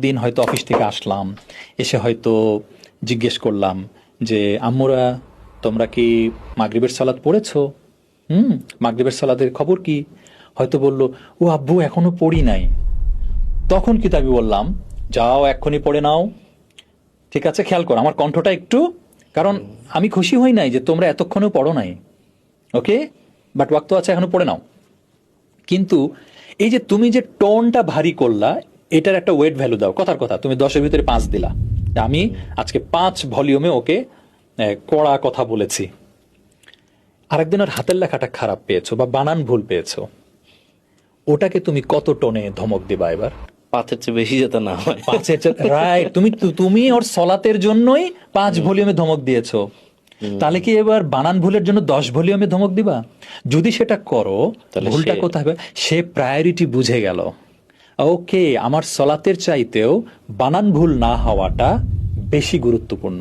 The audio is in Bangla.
দিন হয়তো অফিস থেকে আসলাম, এসে হয়তো জিজ্ঞেস করলাম যে, আম্মুরা, তোমরা কি মাগরিবের সালাদ পড়েছো? হুম, মাগরিবের সালাদের খবর কি? হয়তো বলল, ও আব্বু, এখনও পড়ি নাই। তখন কি আমি বললাম, যাও, এক্ষুনি পড়ে নাও। ঠিক আছে, খেয়াল করো, আমার কণ্ঠটা একটু, কারণ আমি খুশি হই নাই যে তোমরা এতক্ষণেও পড়ো নাই। ওকে, বাট ওয়াক্ত আছে, এখনও পড়ে নাও। কিন্তু এই যে তুমি যে টোনটা ভারী করলা এটার একটা ওয়েট ভ্যালু দাও। কথার কথা তুমি দশের ভিতরে পাঁচ দিলা। আমি আজকে পাঁচ ভলিউমে ওকে কড়া কথা বলেছি। আরেকদিন ওর হাতের লেখাটা খারাপ পেয়েছ বা বানান ভুল পেয়েছ। ওটাকে তুমি কত টোনে ধমক দিবা এবার? পাঁচের চেয়ে বেশি যাতে না হয়। পাঁচের রাইট তুমি তুমি ওর সলাতের জন্যই পাঁচ ভলিউমে ধমক দিয়েছ। তাহলে কি এবার বানান ভুলের জন্য দশ ভলিউমে ধমক দিবা? যদি সেটা করো তাহলে ভুলটা কোথায়? হবে সে প্রায়োরিটি বুঝে গেল। ওকে আমার সলাতের চাইতেও বানান ভুল না হওয়াটা বেশি গুরুত্বপূর্ণ।